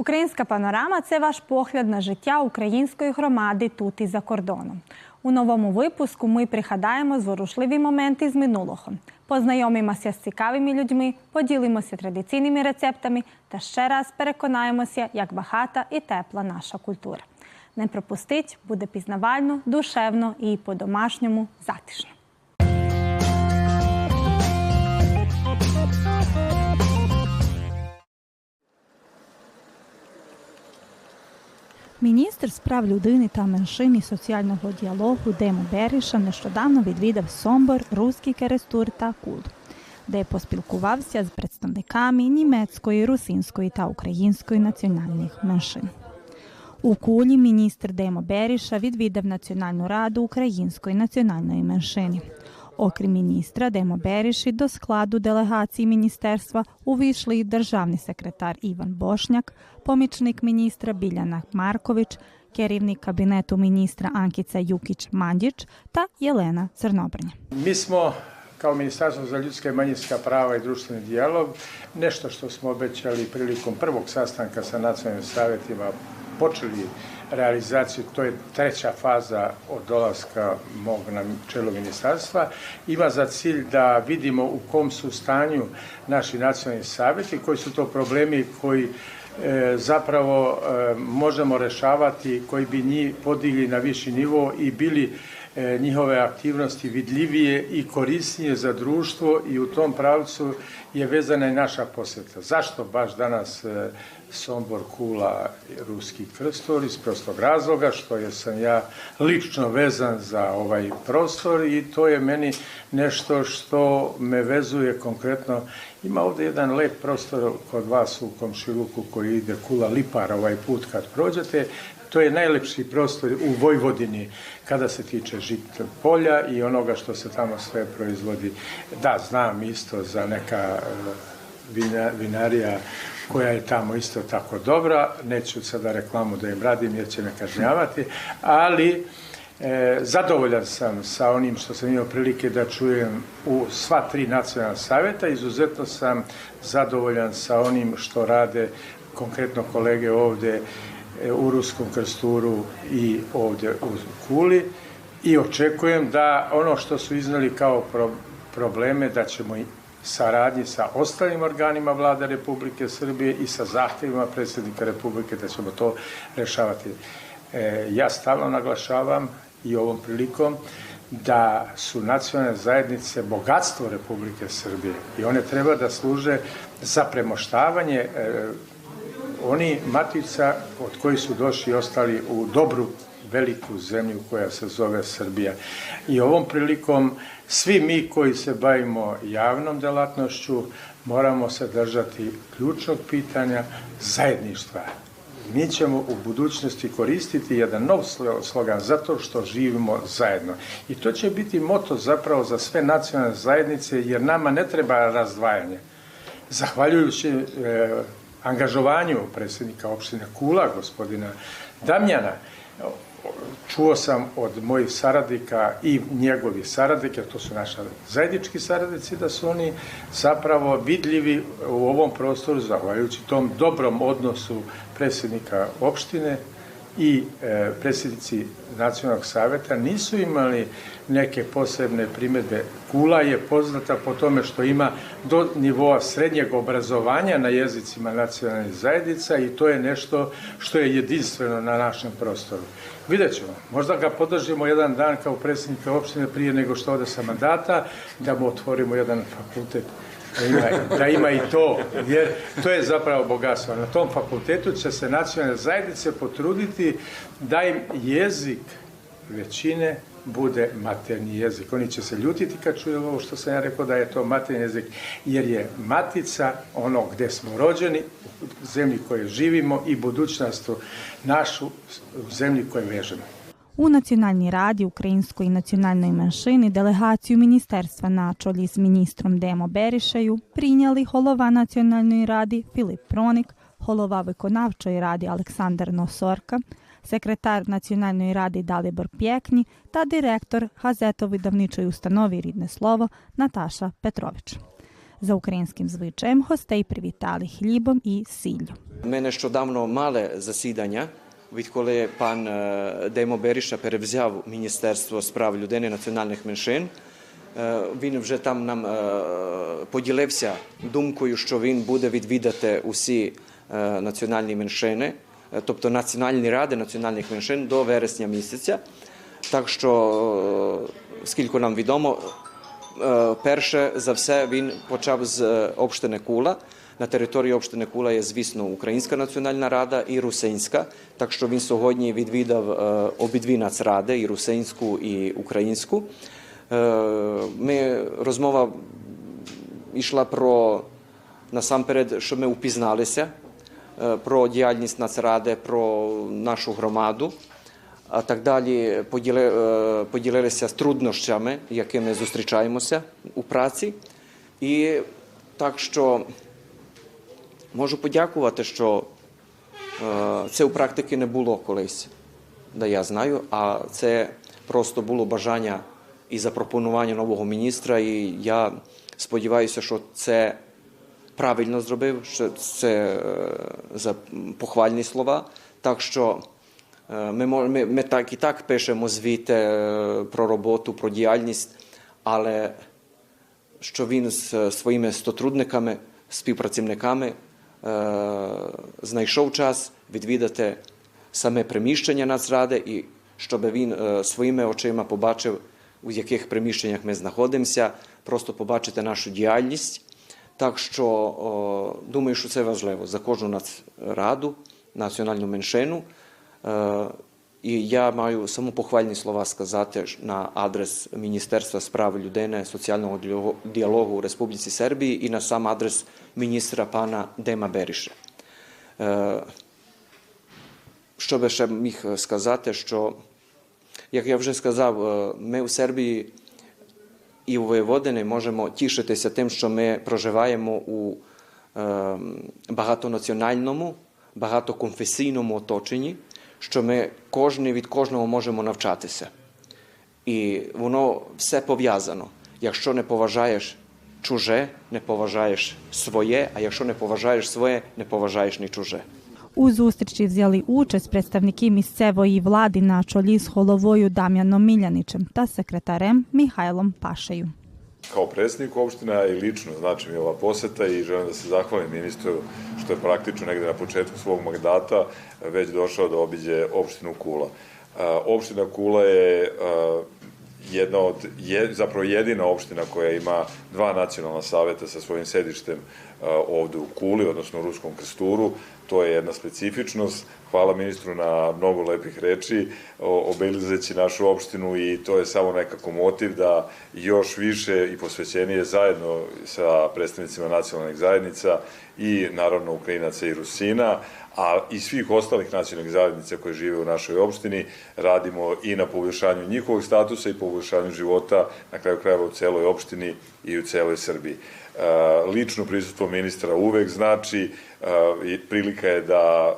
Українська панорама це ваш погляд на життя української громади тут і за кордоном. У новому випуску ми пригадаємо зворушливі моменти з минулого, познайомимося з цікавими людьми, поділимося традиційними рецептами та ще раз переконаємося, як багата і тепла наша культура. Не пропустіть, буде пізнавально, душевно і по-домашньому затишно. Міністр справ людини та меншин і соціального діалогу Демо Беріша нещодавно відвідав Сомбор, Руський Керестур та Кул, де поспілкувався з представниками німецької, русинської та української національних меншин. У Кулі міністр Демо Беріша відвідав Національну раду української національної меншини. Окрім міністра Демо Беріші, до складу делегації міністерства увійшли й державний секретар Іван Бошняк, помічник міністра Біляна Маркович, керівник кабінету міністра Анкіца Юкіч Мандіч та Єлена Цернобрня. Mi smo kao Ministarstvo za ljudska i manjinska prava i društveni dijalog nešto što smo obećali prilikom prvog sastanka sa nacionalnim savjetima počeli realizaciju, to je treća faza od dolaska mog na čelo ministarstva, ima za cilj da vidimo u kom su stanju naši nacionalni savjeti, koji su to problemi koji e, zapravo e, možemo rešavati, koji bi njih podigli na viši nivo i bili njihove aktivnosti vidljivije i korisnije za društvo i u tom pravcu je vezana i naša posjeta. Zašto baš danas e, Sombor, Kula, Ruski krstor iz prostog razloga što je sam ja lično vezan za ovaj prostor i to je meni nešto što me vezuje konkretno. Ima ovde jedan lep prostor kod vas u Komšiluku koji ide Kula Lipar ovaj put kad prođete. To je najlepši prostor u Vojvodini kada se tiče žita polja i onoga što se tamo sve proizvodi. Da, znam isto za neka e, vina, vinarija koja je tamo isto tako dobra. Neću sada reklamu da im radim jer će me kažnjavati, ali e, zadovoljan sam sa onim što sam imao prilike da čujem u sva tri nacionalna savjeta. Izuzetno sam zadovoljan sa onim što rade konkretno kolege ovde u Ruskom krsturu i ovde u Kuli i očekujem da ono što su iznali kao pro, probleme da ćemo i saradnji sa ostalim organima vlade Republike Srbije i sa zahtjevima predsjednika Republike da ćemo to rešavati. E, ja stalno naglašavam i ovom prilikom da su nacionalne zajednice bogatstvo Republike Srbije i one treba da služe za premoštavanje e, oni matica od kojih su došli ostali u dobru veliku zemlju koja se zove Srbija. I ovom prilikom svi mi koji se bavimo javnom delatnošću moramo se držati ključnog pitanja zajedništva. Mi ćemo u budućnosti koristiti jedan nov slogan zato što živimo zajedno. I to će biti moto zapravo za sve nacionalne zajednice jer nama ne treba razdvajanje. Zahvaljujući e, angažovanju predsjednika opštine Kula, gospodina Damjana, čuo sam od mojih saradnika i njegovih saradnika, to su naša zajednički saradnici, da su oni zapravo vidljivi u ovom prostoru, zahvaljujući tom dobrom odnosu predsjednika opštine i e, predsjednici nacionalnog savjeta nisu imali neke posebne primedbe. Kula je poznata po tome što ima do nivoa srednjeg obrazovanja na jezicima nacionalnih zajednica i to je nešto što je jedinstveno na našem prostoru. Vidjet ćemo. Možda ga podržimo jedan dan kao predsjednika opštine prije nego što ode sa mandata, da mu otvorimo jedan fakultet da ima, da ima i to, jer to je zapravo bogatstvo. Na tom fakultetu će se nacionalne zajednice potruditi da im jezik većine bude materni jezik. Oni će se ljutiti kad čuju ovo što sam ja rekao da je to materni jezik, jer je matica ono gde smo rođeni, u zemlji koje živimo i budućnost našu u zemlji koje vežemo. У Національній раді Української національної меншини делегацію міністерства на чолі з міністром Демо Берішею прийняли голова Національної ради Філіп Проник, голова виконавчої ради Олександр Носорка, секретар Національної ради Далибор Пєкні та директор газетовидавничої установи Рідне слово Наташа Петрович. За українським звичаєм гостей привітали хлібом і сіллю. Ми нещодавно мали засідання, відколи пан е, Деймо Беріша перевзяв Міністерство справ людини національних меншин. Е, Він вже там нам е, поділився думкою, що він буде відвідати усі національні меншини, тобто національні ради національних меншин до вересня місяця. Так що, скільки нам відомо, перше за все він почав з общини Кула. На території общини Кула є, звісно, Українська національна рада і Русинська. Так що він сьогодні відвідав е, обидві нацради, і Русинську, і Українську. Е, Ми розмова йшла про насамперед, що ми упізналися е, про діяльність нацради, про нашу громаду. А так далі поділи, поділилися з труднощами, якими зустрічаємося у праці. І так що можу подякувати, що е, це у практики не було колись, да я знаю, а це просто було бажання і запропонування нового міністра. І я сподіваюся, що це правильно зробив, що це е, за похвальні слова. Так що Е, Ми, ми, ми так і так пишемо звіти про роботу, про діяльність, але що він з своїми стотрудниками, співпрацівниками знайшов час відвідати саме приміщення Нацради і щоб він е, своїми очима побачив, у яких приміщеннях ми знаходимося, просто побачити нашу діяльність. Так що думаю, що це важливо за кожну нацраду, національну меншину. І я маю самопохвальні слова сказати на адрес Міністерства справ людини, соціального діалогу у Республіці Сербії і на сам адрес міністра пана Дема Беріша. Е, Що би ще міг сказати, що, як я вже сказав, е, ми у Сербії і у Воєводини можемо тішитися тим, що ми проживаємо у е, багатонаціональному, багатоконфесійному оточенні, що ми кожен від кожного можемо навчатися. І воно все пов'язано. Якщо не поважаєш чуже, не поважаєш своє, а якщо не поважаєш своє, не поважаєш ні чуже. У зустрічі взяли участь представники місцевої влади на чолі з головою Дам'яном Міляничем та секретарем Михайлом Пашею. Kao predsjednik opština i lično znači mi ova poseta i želim da se zahvalim ministru što je praktično negde na početku svog mandata već došao da obiđe opštinu Kula. A, Opština Kula je a, jedna od, je, zapravo jedina opština koja ima dva nacionalna saveta sa svojim sedištem ovde u Kuli, odnosno u Ruskom Krsturu. To je jedna specifičnost. Hvala ministru na mnogo lepih reči, o- obilazeći našu opštinu i to je samo nekako motiv da još više i posvećenije zajedno sa predstavnicima nacionalnih zajednica i naravno Ukrajinaca i Rusina, a i svih ostalih nacionalnih zajednica koje žive u našoj opštini, radimo i na poboljšanju njihovog statusa i poboljšanju života na kraju krajeva u celoj opštini i u celoj Srbiji. E, Lično prisustvo ministra uvek znači, e, i prilika je da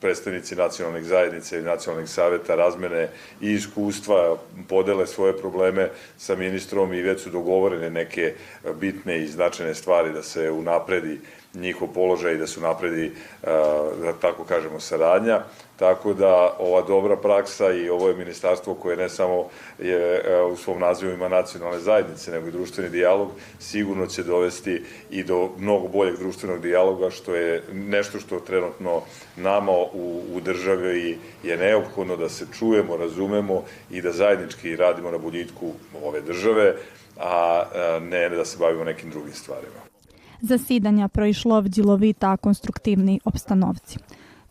predstavnici nacionalnih zajednica i nacionalnih saveta razmene i iskustva, podele svoje probleme sa ministrom i već su dogovorene neke bitne i značajne stvari da se unapredi njihov položaj i da se unapredi, e, da tako kažemo, saradnja. Tako da ova dobra praksa i ovo je ministarstvo koje ne samo je e, u svom nazivu ima nacionalne zajednice, nego i društveni dijalog, sigurno će dovesti i do mnogo boljeg društvenog dijaloga, što je nešto što trenutno nama u, u državi je neophodno da se čujemo, razumemo i da zajednički radimo na boljitku ove države, a e, ne da se bavimo nekim drugim stvarima. Засідання пройшло в діловій та конструктивній обстановці.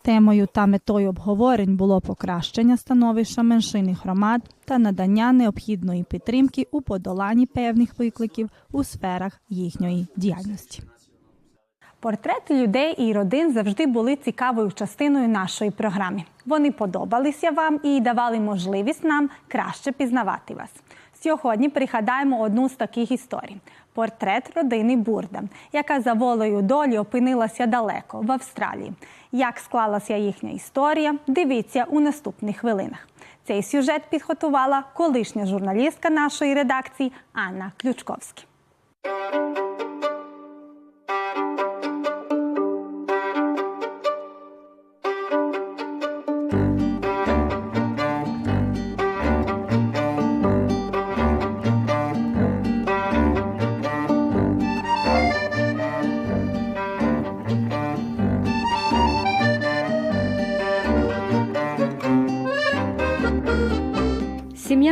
Темою та метою обговорень було покращення становища меншин і громад та надання необхідної підтримки у подоланні певних викликів у сферах їхньої діяльності. Портрети людей і родин завжди були цікавою частиною нашої програми. Вони подобалися вам і давали можливість нам краще пізнавати вас. Сьогодні пригадаємо одну з таких історій: портрет родини Бурда, яка за волею долі опинилася далеко в Австралії. Як склалася їхня історія, дивіться у наступних хвилинах. Цей сюжет підготувала колишня журналістка нашої редакції Анна Ключковська.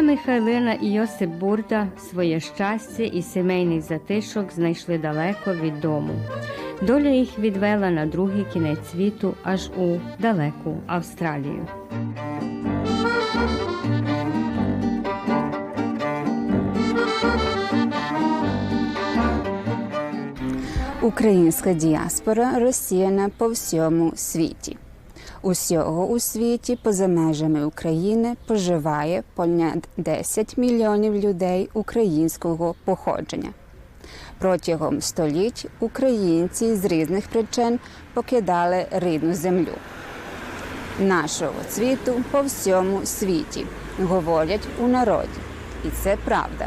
Михайлина і Йосип Бурда своє щастя і сімейний затишок знайшли далеко від дому. Доля їх відвела на другий кінець світу аж у далеку Австралію. Українська діаспора розсіяна по всьому світі. Усього у світі, поза межами України, проживає понад 10 мільйонів людей українського походження. Протягом століть українці з різних причин покидали рідну землю. Нашого цвіту по всьому світі говорять у народі, і це правда.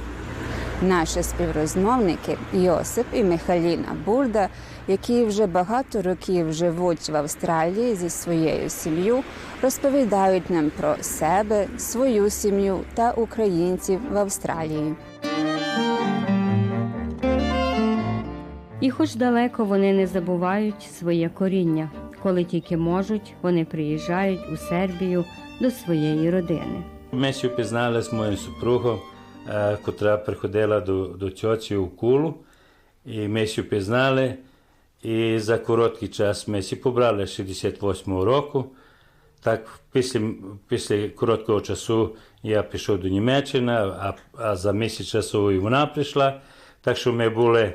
Наші співрозмовники Йосип і Михайліна Бурда, які вже багато років живуть в Австралії зі своєю сім'єю, розповідають нам про себе, свою сім'ю та українців в Австралії. І хоч далеко вони не забувають своє коріння. Коли тільки можуть, вони приїжджають у Сербію до своєї родини. Ми се упізнали з моєю супругом, е, котра приходила до, до тьоці у Кулу. І ми се упізнали. І за короткий час ми се побрали 68-го року. Так, після, після короткого часу я пішов до Німеччини, а, а за місяць часу і вона прийшла. Так що ми були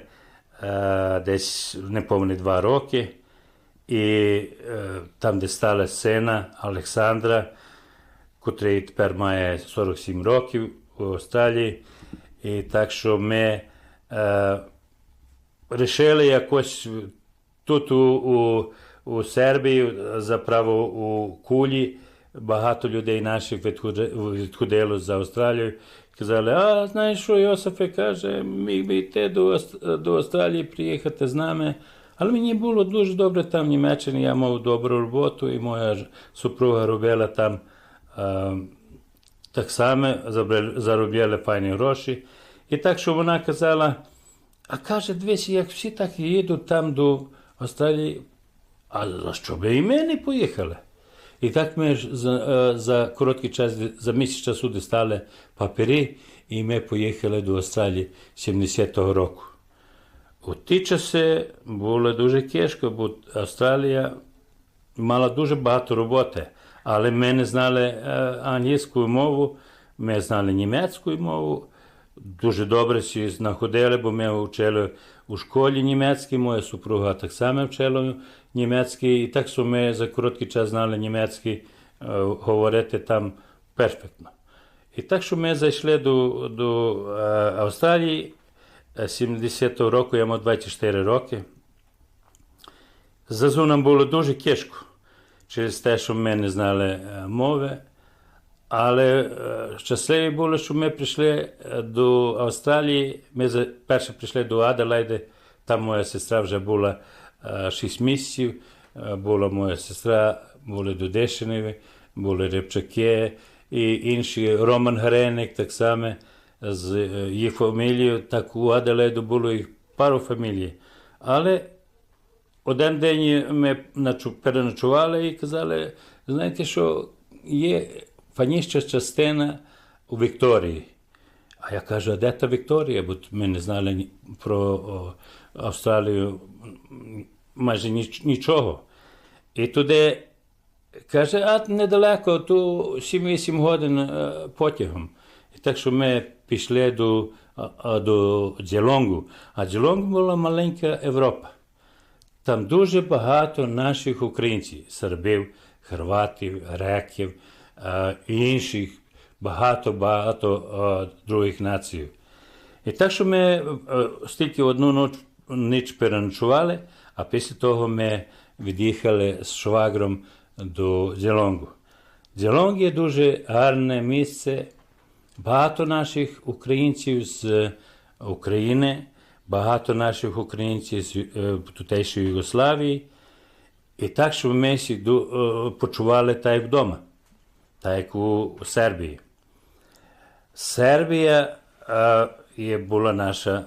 е, десь неповні два роки. І е, там, де стала сина Олександра, котрий тепер має 47 років у Австралії. І так що ми е, вирішили якось тут у, у, у Сербії, заправо у Кулі, багато людей наших відходи- відходило з Австралії. Казали, а знаєш що, Йосифе каже, міг би йти до, до Австралії, приїхати з нами. Але мені було дуже добре там в Німеччині, я мав добру роботу, і моя супруга робила там е, так само, заробляли файні гроші. І так, що вона казала, а каже, дивись, як всі так їдуть там до Що би і ми не поїхали? І так ми ж за, е, за короткий час, за місяць часу дістали папери, і ми поїхали до Австралії 70-го року. У ті часи було дуже тяжко, бо Австралія мала дуже багато роботи, але ми не знали англійську мову, ми знали німецьку мову. Дуже добре всі знаходили, бо ми вчили у школі німецький, моя супруга так само вчила німецький, і так що ми за короткий час знали німецький е, говорити там перфектно. І так що ми зайшли до, до е, Австралії. Е, 70-го року я мав 24 роки. Зазу нам було дуже тяжко через те, що ми не знали е, мови. Але е, щасливі були, що ми прийшли е, до Австралії. Ми перше прийшли до Аделайди. Там моя сестра вже була 6 місяців. Е, Була моя сестра, були Дудешиневі, були Рибчаки і інші. Роман Греник так само з їх фамілією. Так у Аделайду було їх пару фамілій. Але один день ми ночу- переночували і казали, знаєте, що є фанічна частина у Вікторії. А я кажу, а де та Вікторія? Бо ми не знали про Австралію майже нічого. І туди каже, а недалеко, то 7-8 годин е, потягом. І так що ми пішли до, до Джелонгу. А Джелонг була маленька Європа. Там дуже багато наших українців, сербів, хорватів, греків і інших багато-багато е, других націй. І так, що ми е, стільки одну ніч переночували, а після того ми від'їхали з швагром до Зелонгу. Зелонг є дуже гарне місце. Багато наших українців з України, багато наших українців з е, Югославії. І так, щоб ми всі е, почували так вдома, як у Сербії. Сербія е, є була наша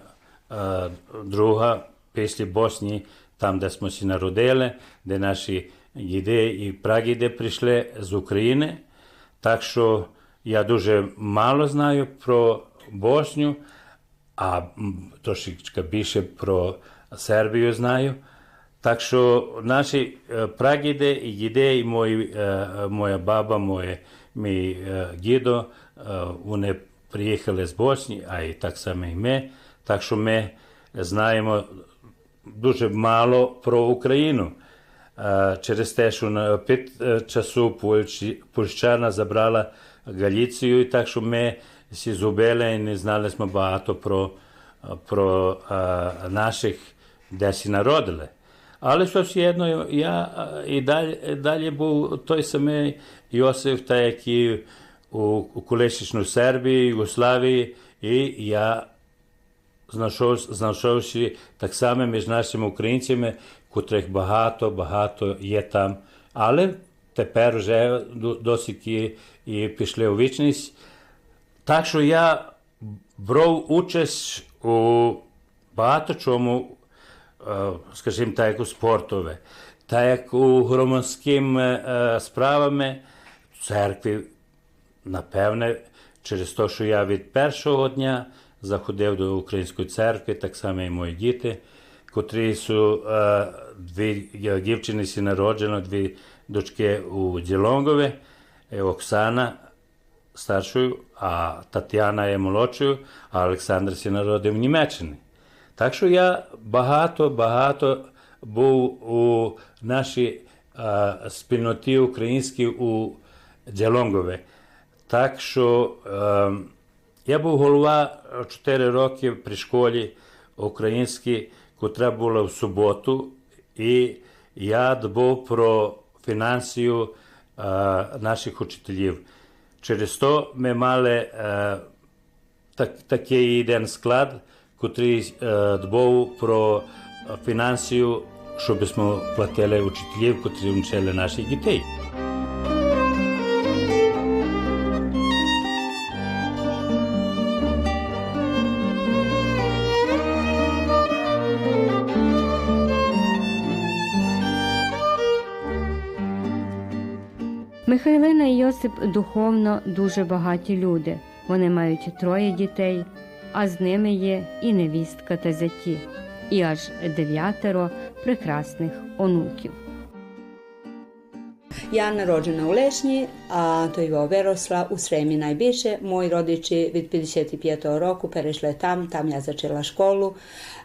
е, друга після Боснії, там, де ми всі народили, де наші діди і прагіди прийшли з України. Так що я дуже мало знаю про Босню, а трошечки більше про Сербію знаю. Так що наші прагіди і діди, і мої, моя баба, моє, мій дідо, вони приїхали з Босні, а і так само і ми. Так що ми знаємо дуже мало про Україну. Через те, що на під часу Польщана забрала Галіцію, і так що ми всі зубили і не знали багато про, про наших, де всі народили. Але що все одно, я і далі, далі був той самий Йосиф, так як і у, у колишній Сербії, Югославії, і я знайшов, знайшовши так само між нашими українцями, котрих багато, багато є там. Але тепер вже досить і пішли у вічність. Так що я брав участь у багато чому, скажімо так, як у спортове, так як у громадськими справами в церкві, напевне, через те, що я від першого дня заходив до української церкви, так само і мої діти, котрі су дві дівчини сі народжено, дві дочки у Ділонгові, Оксана старшою, а Тетяна є молодшою, а Олександр сі народив в Німеччині. Так що я багато-багато був у нашій а, спільноті українській у Ділонгові. Так що а, я був голова 4 роки при школі українській, котра була в суботу, і я дбав про фінансію а, наших учителів. Через то ми мали а, так, такий один склад, котрий а, дбав про фінансію, щоб ми платили учителів, котрі вчили наших дітей. Михайлина і Йосип духовно дуже багаті люди. Вони мають троє дітей, а з ними є і невістка та зяті, і аж дев'ятеро прекрасних онуків. Я народжена у Лешні, а то je виросла у Сремі найбільше. Мої родичі від 55 року перейшли там, там я почала школу.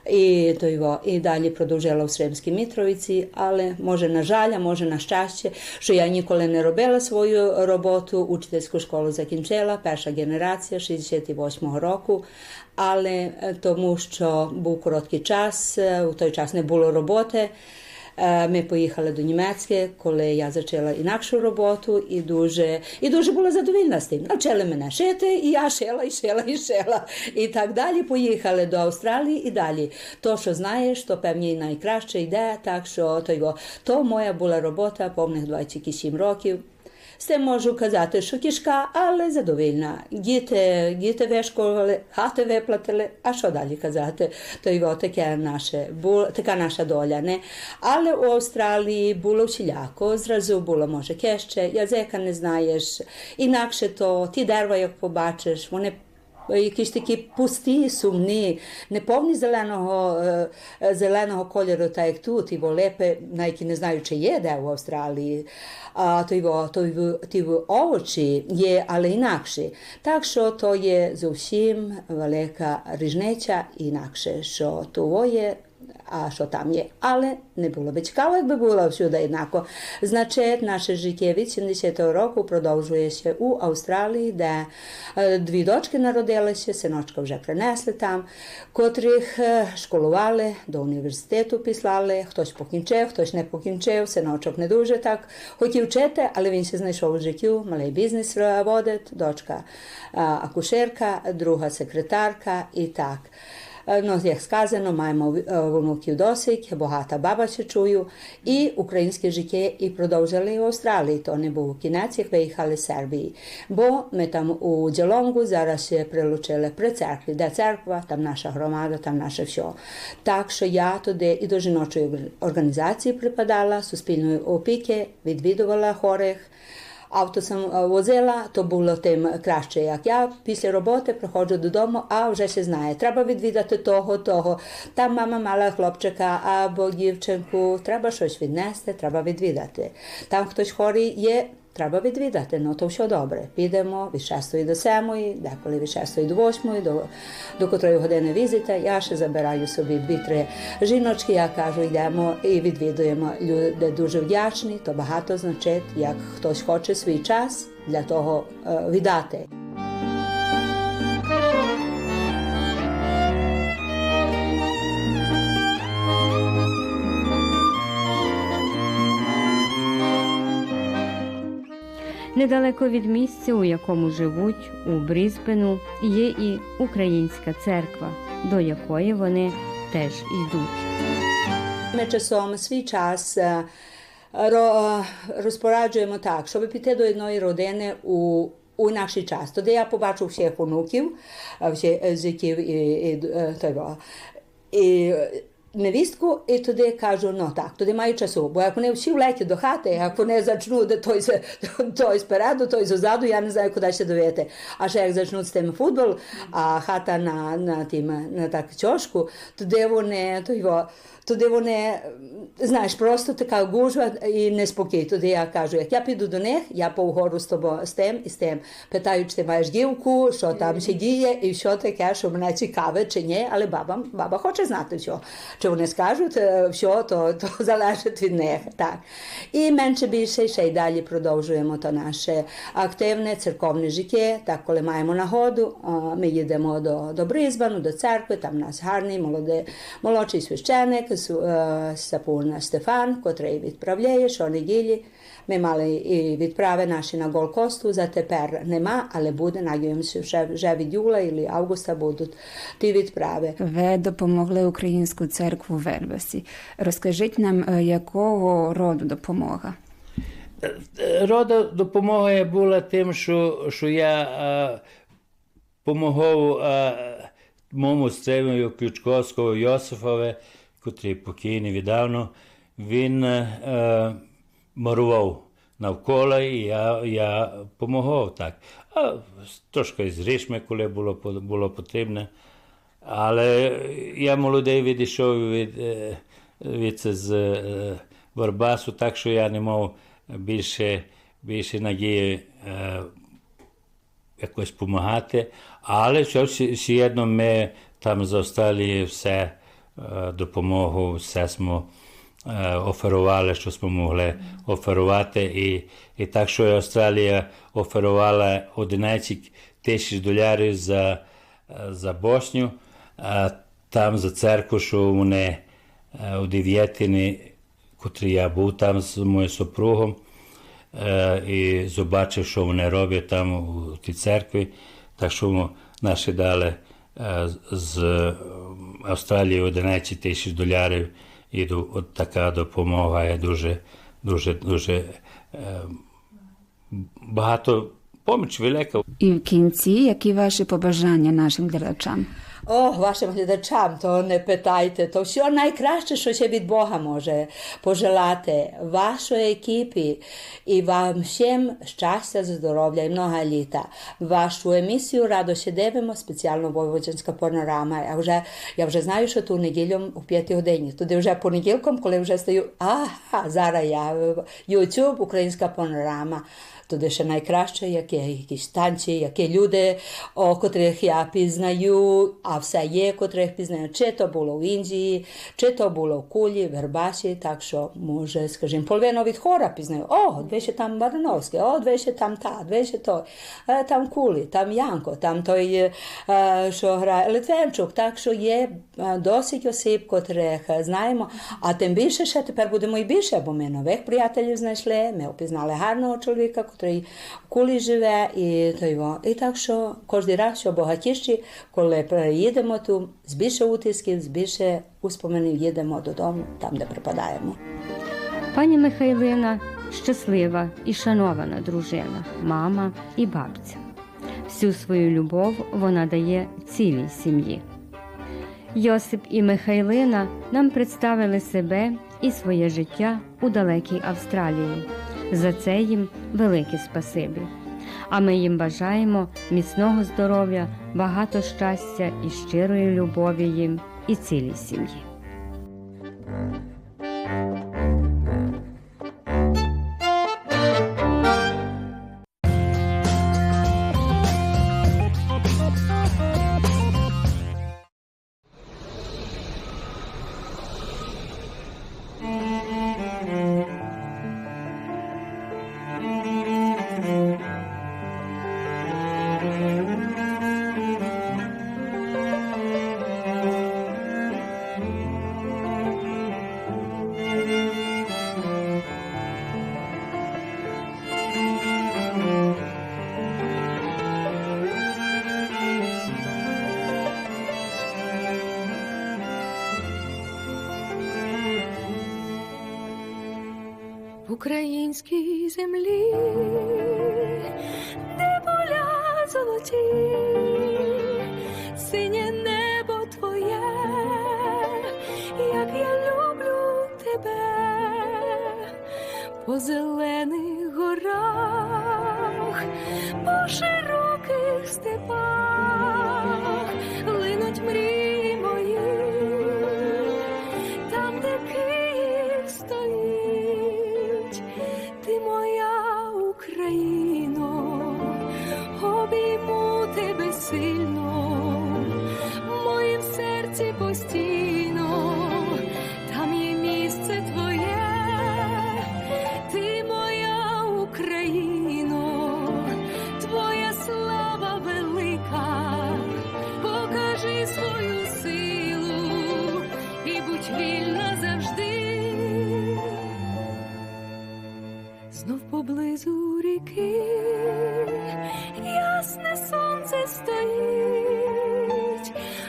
І to його і далі продовжила у Сремській Мітровиці, але може на жаль, а може на щастя, що я ніколи не робила свою роботу, учительську школу закінчила, перша генерація 68-го року, але тому що був короткий час, у той час не було роботи. Ми поїхали до Німецьке, коли я почала інакшу роботу, і дуже і дуже була задовільна з тим. Навчили мене шити, і я шила, і шила, і шила. І так далі. Поїхали до Австралії і далі. То, що знаєш, то певні найкраще йде. Так що то, його. то моя була робота повних 27 років. Тим можу казати, що кішка, але задовільна. Діти, діти вишколили, хати виплатили, а що далі казати? То його таке наше, було, така наша доля. Не? Але у Австралії було всіляко, зразу було, може, кеще, язика не знаєш, інакше то ті дерева, як побачиш, вони Якісь такі пусті, сумні, не повні зеленого зеленого кольору, так як тут, і лепе, на які не знаю, чи є де в Австралії, а то його, то ті овочі є, але інакші. Так що то є зовсім велика різниця інакше, що того є а що там є. Але не було б цікаво, якби було всюди однаково. Значить, наше життя від 70-го року продовжується у Австралії, де дві дочки народилися, синочка вже принесли там, котрих школували, до університету післали, хтось покінчив, хтось не покінчив, синочок не дуже так хотів вчити, але він се знайшов у життю, малий бізнес водить, дочка акушерка, друга секретарка і так. No, як сказано, маємо внуків досить, багата баба ще чую, і українське життя і продовжили в Австралії. То не був кінець, як виїхали з Сербії. Бо ми там у Джелонгу зараз ще прилучили при церкві, де церква, там наша громада, там наше все. Так що я туди і до жіночої організації припадала, суспільної опіки, відвідувала хворих. Авто сам возила, то було тим краще, як я після роботи приходжу додому, а вже се знає, треба відвідати того, того. Там мама мала хлопчика або дівчинку, треба щось віднести, треба відвідати. Там хтось хворий є, треба відвідати, ну то все добре. Підемо від 6 до 7, деколи від 6 до 8, до, до котрої години візите. Я ще забираю собі дві-три жіночки, я кажу, йдемо і відвідуємо. Люди дуже вдячні, то багато значить, як хтось хоче свій час для того віддати. Недалеко від місця, у якому живуть, у Брізбену, є і українська церква, до якої вони теж йдуть. Ми часом свій час е, розпораджуємо так, щоб піти до одної родини у. У наш час. Тоді я побачу всіх онуків, е, всіх зятів і, і, е, того, і невістку, і тоді кажу, ну так, тоді маю часу. Бо як вони всі влетять до хати, як вони зачнуть той, той спереду, той ззаду, я не знаю, куди ще довести. А ще як зачнуть з тим футбол, а хата на, на, тім, на так чошку, тоді вони, то його, тоді вони, знаєш, просто така гужва і неспокій. Тоді я кажу, як я піду до них, я повгору з тобою з тим і з тим. Питаю, чи ти маєш дівку, що там ще діє, і що таке, що мене цікавить чи ні, але баба, баба хоче знати все. Чи вони скажуть що все, то, то залежить від них. Так. І менше більше ще й далі продовжуємо то наше активне церковне життя. Так, коли маємо нагоду, ми їдемо до, до Бризбану, до церкви, там у нас гарний молодий, молодший священик, е, Сапун Стефан, котрий відправляє щонеділі. Ми мали і відправи наші на Голкосту, за тепер нема, але буде, надіємося, вже, вже від Юла і августа будуть ті відправи. Ви допомогли українську церкву в Ельбасі. Розкажіть нам, якого роду допомога? Рода допомога була тим, що, що я помогав е, моєму стрімою Ключковського Йосифове, котрий покійний віддавно, він е, марував навколо, і я, я помагав так. А трошки з грішми, коли було, було потрібно. Але я молодий відійшов від, від це з Барбасу, так що я не мав більше, більше надії е, якось допомагати. Але все, одно ми там з Австралії все допомогу, все е, оферували, що ми могли оферувати. І, і так, що Австралія оферувала 11 тисяч доларів за, за Босню, а там за церкву, що вони у Дев'ятині, котрий я був там з моїм супругом, і побачив, що вони роблять там у тій церкві. Так що наші дали з Австралії 11 тисяч доларів, і от така допомога є дуже, дуже, дуже е, багато поміч велика. І в кінці, які ваші побажання нашим глядачам? О, вашим глядачам, то не питайте, то все найкраще, що ще від Бога може пожелати вашій екіпі і вам всім щастя, здоров'я і много літа. Вашу емісію радо ще дивимо, спеціально Войводжанська панорама. Я вже, я вже знаю, що ту неділю у п'ятій годині. Туди вже понеділком, коли вже стою, ага, зараз я YouTube, українська панорама. Туди ще найкраще, які якісь танці, які люди, о котрих я пізнаю, а все є, котрих пізнаю. Чи то було в Індії, чи то було в Кулі, в Вербасі, так що, може, скажімо, половину від хора пізнаю. О, двічі там Барановський, о, двічі там та, двічі той, е, там Кулі, там Янко, там той, що грає Литвенчук. Так що є досить осіб, котрих знаємо. А тим більше ще тепер будемо і більше, бо ми нових приятелів знайшли, ми опізнали гарного чоловіка, котрий в кулі живе, і то. І так що кожен раз, що багатіші, коли приїдемо тут, з більше утисків, з більше успоминів їдемо додому, там, де припадаємо. Пані Михайлина щаслива і шанована дружина, мама і бабця. Всю свою любов вона дає цілій сім'ї. Йосип і Михайлина нам представили себе і своє життя у далекій Австралії. За це їм велике спасибі. А ми їм бажаємо міцного здоров'я, багато щастя і щирої любові їм і цілій сім'ї. Українській землі, де поля золоті, синє небо твоє, як я люблю тебе по зелених горах, по широких степах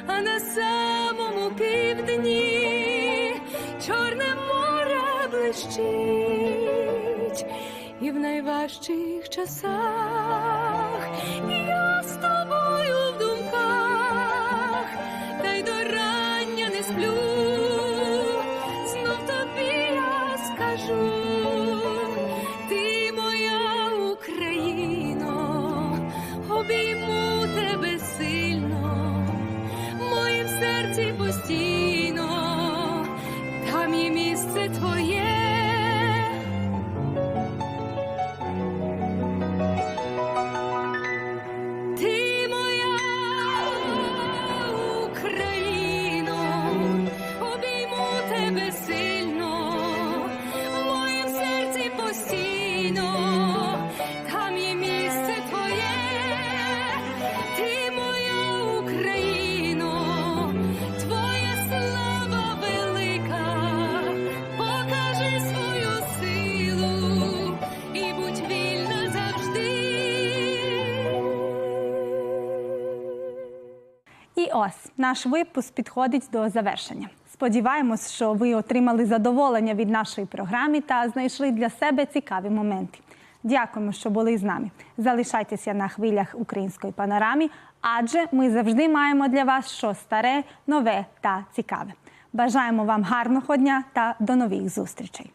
а на самому півдні чорне море блищить, і в найважчих часах я з тобою в думках, та й до рання не сплю, ось наш випуск підходить до завершення. Сподіваємось, що ви отримали задоволення від нашої програми та знайшли для себе цікаві моменти. Дякуємо, що були з нами. Залишайтеся на хвилях української панорами, адже ми завжди маємо для вас щось старе, нове та цікаве. Бажаємо вам гарного дня та до нових зустрічей.